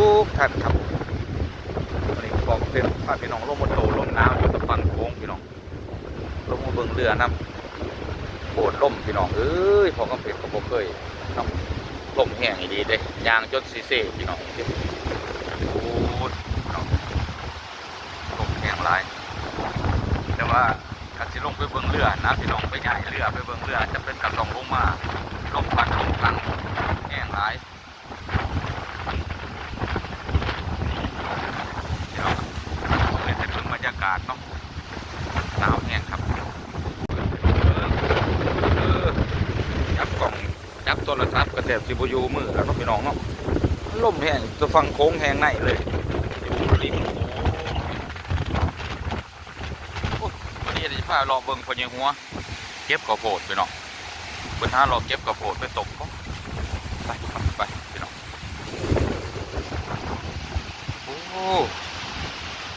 ทุกท่านครับวันนี้บอกเป็นพาพพี่น้องลงบนโตลมหนาวอยู่ตะฟังโค้งพี่น้องลงมาเบิ่งเรือน้ำโบดล่มพี่น้องเอ้ยพอก็เป็นก็บ่เคยน้ำล่มแห้งดีเด้ยางจนสีเซ่พี่น้องโอ้ยพี่น้องล่มแห้งหลายแต่ว่าการสิลงไปเบิงเรือนะพี่น้องไปใหญ่เรือไปเบิงเรือจะเป็นกระสองลงมาลงพัดลงพังแห้งหลาย เดี๋ยวเป็นแต่เพิ่งบรรยากาศเนาะหนาวแห้งครับเออเออจับกล่องจับโทรศัพท์กระแท บสิบอยูมือแล้วก็พี่น้องเนาะล่มแห้งจะฟังโค้งแห้งในเลยอยู่ริมโอ้โหวันนี้จะพาลองเบิ่งพญหัว เก็บกระโพดพี่น้องเพิ่นหาลองเก็บกระโพดไปตกเขาไปครับไปพี่น้องโอ้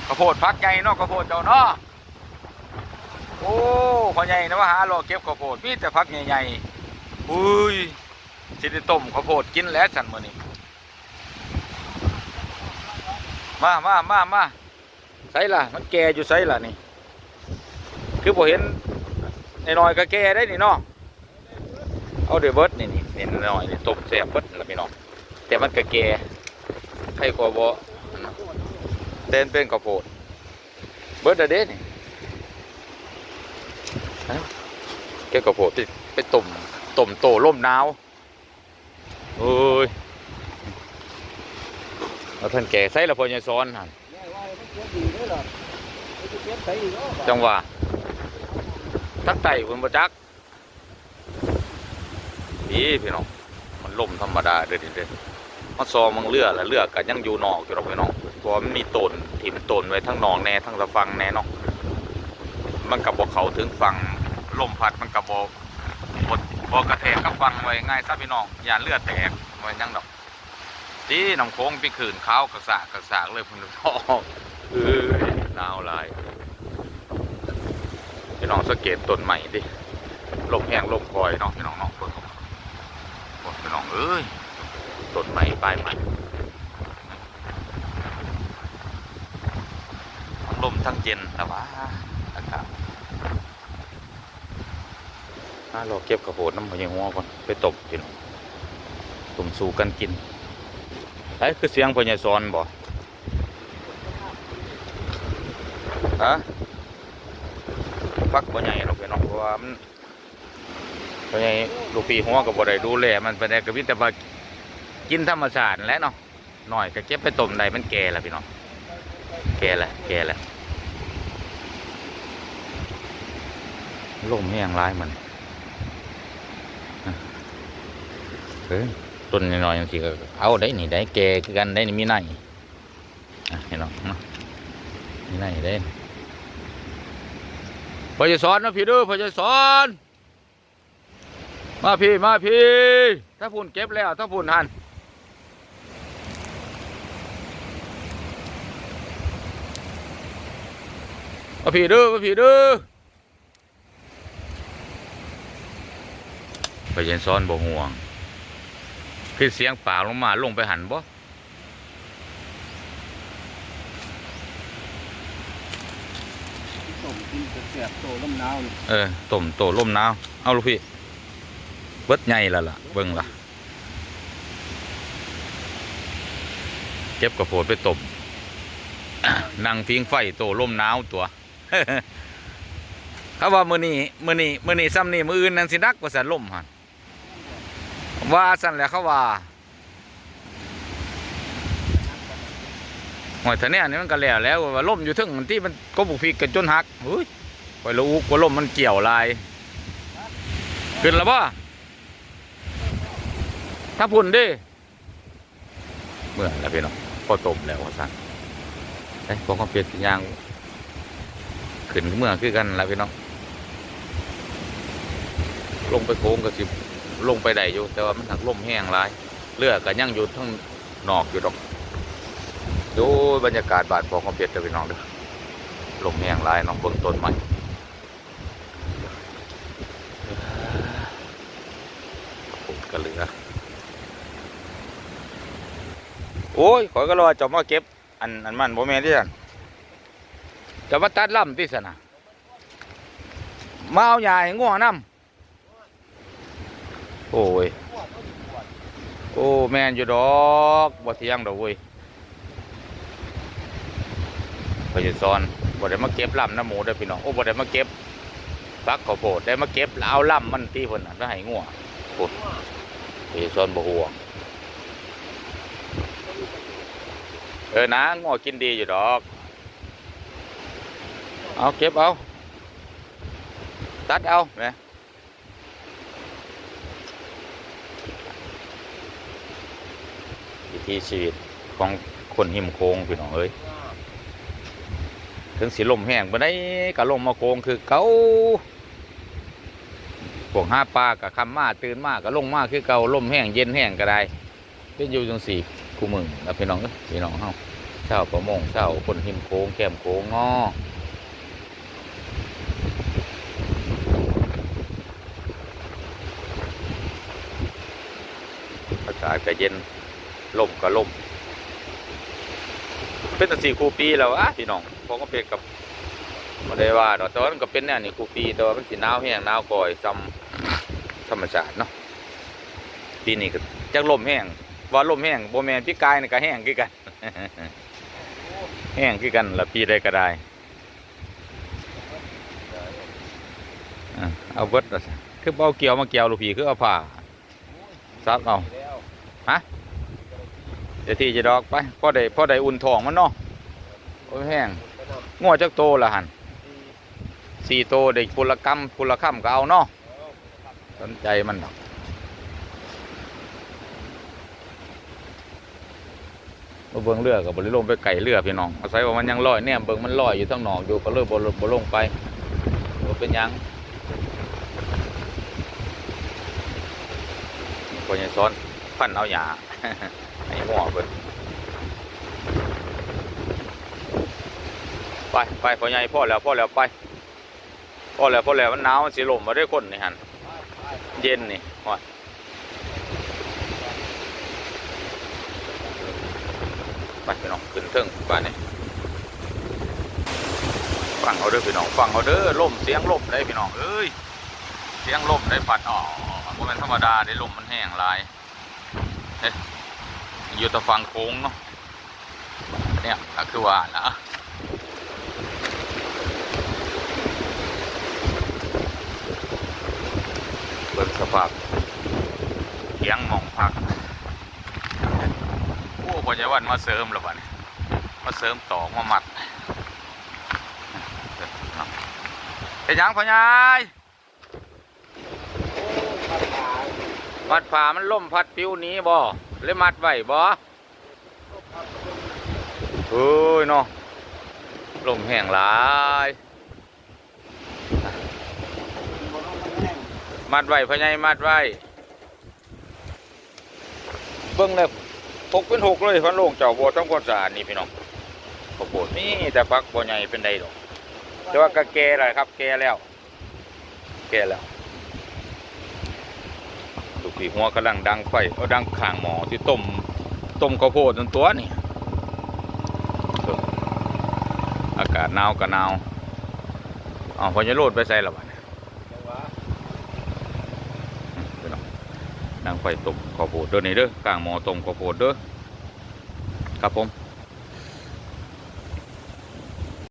ข้าวโพดพักใหญ่เนาะข้าวโพดเจ้าเนาะโอ้พ่อใหญ่นะว่าหารอเก็บข้าวโพดมีแต่พักใหญ่ๆอุ้ย สิได้ต้มข้าวโพดกินแล้วสันมื้อนี้มามามามาใส่ล่ะ มันแก่อยู่ใส่ล่ะนี่ คือบ่เห็นน้อยก็แก่ได้นี่เนาะเอาเดี๋ยวเบิดนี่นี่นี่น้อยนี่ต้มแซ่บเบิดละพี่น้องแต่มันก็แก่ใครกว่าบ่เต้นเป็นข้าวโพดเบิร์ดเด้นี่แกข้าวโพดไปไปต้มต้มโตร่มหนาว โอ้ยเอาท่านแก่ใส่ละพอยายซ้อนหันแม่ว่ามันเก็บดีด้วยเหรอมันจะเก็บใส่อีกเนาะจังหวะทั้งไต่คุณประจักพี่พี่น้องมันล่มธรรมดาเด้อเด้อเด้อมาซอมังเรือและเรือกันยังอยู่นอกอยู่หรอกพี่น้องเพราะว่ามันมีต้นถิ่มต้นไว้ทั้งหนองแน่ทั้งระฟังแน่เนาะมันกับบอกเขาถึงฝั่งลมพัดมันกับบอก บอกระแทกกับฟังไว้ง่ายซะพี่น้องอย่าเลือดแตกไว้ยังดอกที่น้ำโค้งไปขืนเขากระสากกระสากเลยพุ่นท้อเออหนาวหลายพี่น้องสังเกตต้นใหม่ดิลมแห้งลมคอยเนาะพี่น้องเนาะเบิ่งโอ้พี่น้องเอ้ยต้นใหม่ปลายใหม่ลมทั้งเย็นแต่ว่าอากาศ น่ารอเก็บกระโปดน้ำมันยังหัวก่อนไปตบพี่น้องตุ่มสู่กันกินไอ้คือเสียงพญาซอนบ่ฮะฟักบ่ใหญ่หรอกพี่น้องเพราะว่ามันบ่ใหญ่ลูกพี่หัวก็บ่ได้ดูแลมันไปได้ก็มีแต่ว่ากินธรรมชาติแล้วเนาะหน่อยก็เก็บไปต้มได้มันแก่แล้วพี่น้องแก่แล้วแก่แล้วลมแห้งร้ายมัน เฮ้ยต้นน้อยๆจังซี่ก็เอาได้นี่ได้แก่คือกันได้นี่มีในอะพี่น้องเนาะมีในได้พอจะสอนมาพี่ดูพอจะสอน มาพี่มาพี่ ถ้าพุ่นเก็บแล้ว ถ้าพุ่นหันมาพี่ดูมาพี่ดูพอจะสอนบ่ห่วง คือเสียงป่าลงมาลงไปหันบ่ต้มกินเสียบโตลมหนาวนี่เออต้มโตล่มหนาวเอาลูกพี่เบิดใหญ่แล้วล่ะเบิ่งล่ะเก็บกระโพดไปต้มนั่งพิงไฟโตล่มหนาวตัวเขาว่ามือนี้มือนี้มือนี้ซ้ำนี่มืออื่นนั่นสินักกว่าสันล่มหัน ว่าสั่นแหล้วเขาว่าหอยทะเนี่ยนี่มันก็แล้วแล้วว่าล่มอยู่ถึงที่มันก็บุกพีกันจนหักเฮ้ยไปรู้ว่าล่มมันเกี่ยวลายขึ้นแล้วป่ะถ้าพุ่นดิเมื่อแล้วพี่น้องพอตมแล้วว่าสั่นไอ้ยพวกเขาเปลี่ยนยางขึ้นเมื่อคือกันแล้วพี่น้องลงไปโค้งก็สิบ ลงไปได้อยู่ แต่ว่ามันถักลมแห้งหลายเลือก็ยังอยู่ทั้งนอกอยู่ดอกดูบรรยากาศบาดพอเขาเปลี่ยนเด้อพี่น้องเด้อลมแห้งหลายน้องเบิ่งต้นใหม่ผมก็เหลือโอ้ยขอยก็รอจะมาเก็บ อันอันมันบ่แม่นที่สันจะมาตัดลำที่สันนะมาเอาหญ้าให้ง่วงนํ โอ้ย โอ้แม่นอยู่ดอกบ่เที่ยงดอกเว้ยพยซอนบ่ได้มาเก็บลำน้ำหมูเด้พี่น้อง โอ้บ่ได้มาเก็บฟักข้าวโพดได้มาเก็บแล้วเอาลำมันตีเพิ่นน่ะแล้วให้ง่วงโพดพยซอนบ่ห่วงเออนะง่วงกินดีอยู่ดอก เอาเก็บเอา ตัดเอาแหม ถีชีวิตของคนหิมโค้งพี่น้องเอ้ยถึงสิลมแห้งบ่ได้ก็ลมมาโค้งคือเก่าพวกหาปลากับคำมาตื่นมาก็ลงมาคือเก่าลมแห้งเย็นแห้งก็ได้เป็นอยู่จังสี่คู่มึงนะพี่น้องเอ้ยพี่น้องเฮาชาวประมงชาวคนหิมโค้งแคมโค้งง้ออากาศก็เย็น ลมก็ลมเป็นตั้งสี่ครูปีแล้วอะพี่น้องผมก็เป็นกับมาได้ว่าดอกแตอนนนก็เป็นแนวนี้ครูปีแต่ว่ามันสิหนาวแห้งหนาวก่อยซ้ำธรรมชาติเนาะปีนี้ก็จักลมแห้งว่าลมแห้งโบแมนพี่กายนี่ก็แห้งคือกัน แห้งคือกันละปีใดก็ได้เอาเบิดคือเอาเกี่ยวมาเกี่ยวลูกพี่คือเอาผ้าซับเอาแล้ว เดี๋ยวที่จะดอกไปพ่อได้พ่อได้อุ่นท้องมันเนาะโอ้ยแห้งง้อจักโตละหันสี่โตได้พุละกำพุลค่ำก็เอาเนาะสนใจมันดอกมาเบิ่งเรือกับบริลงไปไก่เรือพี่น้องอาศัยว่ามันยังลอยเนี่ยเบิ่งมันลอยอยู่ทั้งหนองอยู่ก็เลยบ่ลงบ่ลงไปบ่เป็นยังคนยังซ้อนพันเอาหยา ให้หัวเพิ่นไปไปพ่อใหญ่พ่อแล้วพ่อแล้วไปพ่อแล้วพ่อแล้วมันหนาวมันสิลมมาได้คนนี่หันเย็นนี่ฮอดไปพี่น้องขึ้นเทิงบ้านนี่ฟังเอาเด้อพี่น้องฟังเอาเด้อลมเสียงลมได้พี่น้องเอ้ยเสียงลมได้ปัดอ๋อบ่แม่นธรรมดาได้ลมมันแห้งหลาย อยู่ตะฟังโค้งเนาะเนี่ยก็คือว่านะเบิ่งสภาพเถียงมองพักโอ้ปัจจุบันมาเสริมแล้ววะเนี่ยมาเสริมต่อมามัดเป็นยังพ่อใหญ่โอ้ปัญหามัดผ่ามันล่มพัดปิ้วหนี้บ่ เลยมัดไว้บ่เฮ้ยเนาะลมแห้งหลายมัดไว้พะไงมัดไว้เบิ่งเลยหกเป็นหกเลยพันโลงเจ้าบัวต้องความสะอาดนี่พี่น้องข้าวโพดนี่แต่ฟักบัวใหญ่เป็นใดดอกแต่ว่าก็แก่แล้วครับ แก่แล้ว แก่แล้ว ผีหัวกำลังดังไฟเอาดังข่างหมอที่ต้มต้มข้าวโพดจนตัวนี่อากาศหนาวก็หนาวอ๋อพอจะโลดไปใส่ละวะเนี่ยจังหวะพี่น้องดังไฟต้มข้าวโพดเด้อนี่เด้อข่างหมอต้มข้าวโพดเด้อครับผม